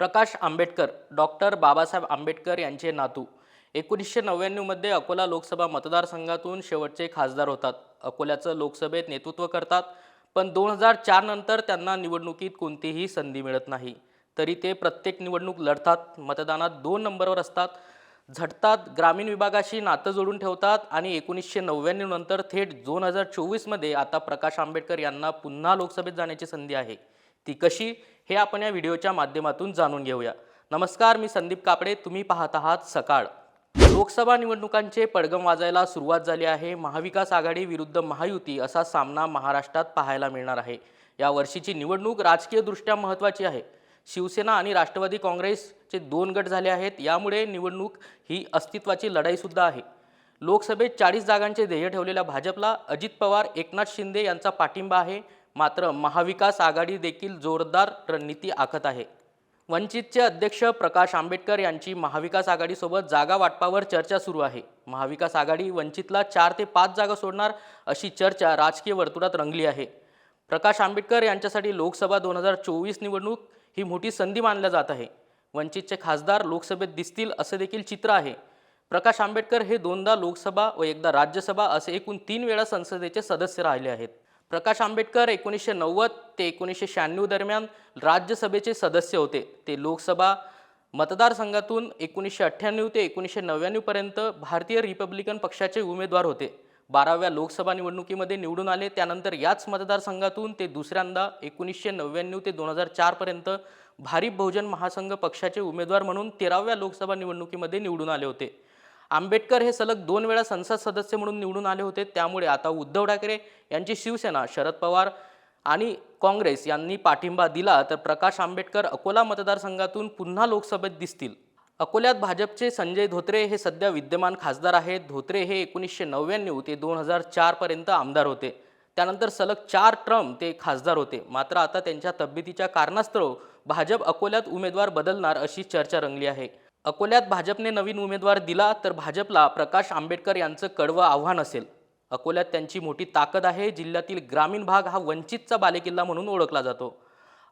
प्रकाश Ambedkar doctor Babasaheb Ambedkar यांचे नातू. एकोणीसशे नव्याण्णवमध्ये अकोला लोकसभा मतदारसंघातून शेवटचे खासदार होतात. अकोल्याचं लोकसभेत नेतृत्व करतात पण दोन हजार चार नंतर त्यांना निवडणुकीत कोणतीही संधी मिळत नाही. तरी ते प्रत्येक निवडणूक लढतात मतदानात दोन नंबरवर असतात झटतात ग्रामीण विभागाशी नातं जोडून ठेवतात आणि एकोणीसशे नव्याण्णव नंतर थेट दोन हजार चोवीसमध्ये आता प्रकाश आंबेडकर यांना पुन्हा लोकसभेत जाण्याची संधी आहे. ती कशी हे आपण या व्हिडिओच्या माध्यमातून जाणून घेऊया. नमस्कार मी संदीप कापडे तुम्ही पाहत आहात सकाळ. लोकसभा निवडणुकांचे पडगम वाजायला सुरुवात झाली आहे. महाविकास आघाडी विरुद्ध महायुती असा सामना महाराष्ट्रात पाहायला मिळणार आहे. या वर्षीची निवडणूक राजकीयदृष्ट्या महत्त्वाची आहे. शिवसेना आणि राष्ट्रवादी काँग्रेसचे दोन गट झाले आहेत. यामुळे निवडणूक ही अस्तित्वाची लढाईसुद्धा आहे. लोकसभेत चाळीस जागांचे ध्येय ठेवलेल्या भाजपला अजित पवार एकनाथ शिंदे यांचा पाठिंबा आहे. मात्र महाविकास आघाडी देखील जोरदार रणनीती आखत आहे. वंचितचे अध्यक्ष प्रकाश आंबेडकर यांची महाविकास आघाडीसोबत जागा वाटपावर चर्चा सुरू आहे. महाविकास आघाडी वंचितला चार ते पाच जागा सोडणार अशी चर्चा राजकीय वर्तुळात रंगली आहे. प्रकाश आंबेडकर यांच्यासाठी लोकसभा दोन हजार चोवीस निवडणूक ही मोठी संधी मानल्या जात आहे. वंचितचे खासदार लोकसभेत दिसतील असं देखील चित्र आहे. प्रकाश आंबेडकर हे दोनदा लोकसभा व एकदा राज्यसभा असे एकूण तीन वेळा संसदेचे सदस्य राहिले आहेत. प्रकाश आंबेडकर एकोणीसशे नव्वद ते एकोणीसशे शहाण्णव दरम्यान राज्यसभेचे सदस्य होते. ते लोकसभा मतदारसंघातून एकोणीसशे अठ्ठ्याण्णव ते एकोणीसशे नव्याण्णवपर्यंत भारतीय रिपब्लिकन पक्षाचे उमेदवार होते. बाराव्या लोकसभा निवडणुकीमध्ये निवडून आले. त्यानंतर याच मतदारसंघातून ते दुसऱ्यांदा एकोणीसशे नव्याण्णव ते दोन हजार चारपर्यंत भारिप बहुजन महासंघ पक्षाचे उमेदवार म्हणून तेराव्या लोकसभा निवडणुकीमध्ये निवडून आले होते. आंबेडकर हे सलग दोन वेळा संसद सदस्य म्हणून निवडून आले होते. त्यामुळे आता उद्धव ठाकरे यांची शिवसेना शरद पवार आणि काँग्रेस यांनी पाठिंबा दिला तर प्रकाश आंबेडकर अकोला मतदारसंघातून पुन्हा लोकसभेत दिसतील. अकोल्यात भाजपचे संजय धोत्रे हे सध्या विद्यमान खासदार आहेत. धोत्रे हे एकोणीसशे नव्याण्णव ते दोन हजार चारपर्यंत आमदार होते. त्यानंतर सलग चार ट्रम ते खासदार होते. मात्र आता त्यांच्या तब्येतीच्या कारणास्तव भाजप अकोल्यात उमेदवार बदलणार अशी चर्चा रंगली आहे. अकोल्यात भाजपने नवीन उमेदवार दिला तर भाजपला प्रकाश आंबेडकर यांचं कडवं आव्हान असेल. अकोल्यात त्यांची मोठी ताकद आहे जिल्ह्यातील ग्रामीण भाग हा वंचितचा बालेकिल्ला म्हणून ओळखला जातो.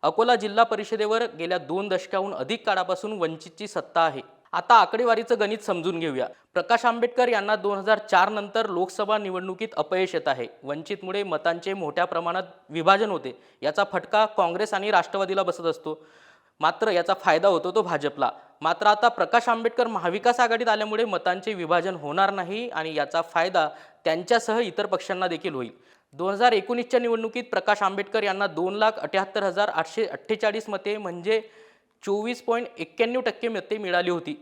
अकोला जिल्हा परिषदेवर गेल्या दोन दशकाहून अधिक काळापासून वंचितची सत्ता आहे. आता आकडेवारीचं गणित समजून घेऊया. प्रकाश आंबेडकर यांना दोन हजार चार नंतर लोकसभा निवडणुकीत अपयश येत आहे. वंचितमुळे मतांचे मोठ्या प्रमाणात विभाजन होते. याचा फटका काँग्रेस आणि राष्ट्रवादीला बसत असतो. मात्र याचा फायदा होतो तो भाजपला. मात्र आता प्रकाश आंबेडकर महाविकास आघाडीत आल्यामुळे मतांचे विभाजन होणार नाही आणि याचा फायदा त्यांच्यासह इतर पक्षांना देखील होईल. दोन हजार एकोणीसच्या निवडणुकीत प्रकाश आंबेडकर यांना दोन लाख अठ्याहत्तर हजार आठशे अठ्ठेचाळीस मते म्हणजे चोवीस पॉईंट एक्क्याण्णव टक्के मते मिळाली होती.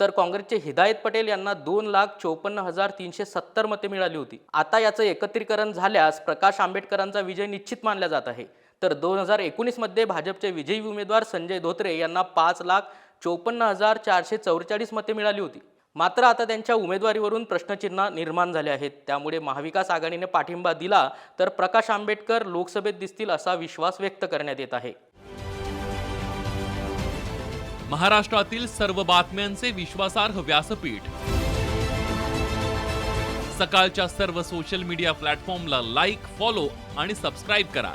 तर काँग्रेसचे हिदायत पटेल यांना दोन लाख चौपन्न हजार तीनशे सत्तर मते मिळाली होती. आता याचं एकत्रीकरण झाल्यास प्रकाश आंबेडकरांचा विजय निश्चित मानला जात आहे. तर दोन हजार एकोणीसमध्ये भाजपचे विजयी उमेदवार संजय धोत्रे यांना पाच लाख चोपन्न हजार चारशे चौवेचाळीस मते मिळाली होती. मात्र आता त्यांच्या उमेदवारीवरून प्रश्नचिन्ह निर्माण झाले आहेत. त्यामुळे महाविकास आघाडीने पाठिंबा दिला तर प्रकाश आंबेडकर लोकसभेत दिसतील असा विश्वास व्यक्त करण्यात येत आहे. महाराष्ट्रातील सर्व बातम्यांचे विश्वासार्ह व्यासपीठ. सकाळच्या सर्व सोशल मीडिया प्लॅटफॉर्मला लाईक फॉलो आणि सबस्क्राईब करा.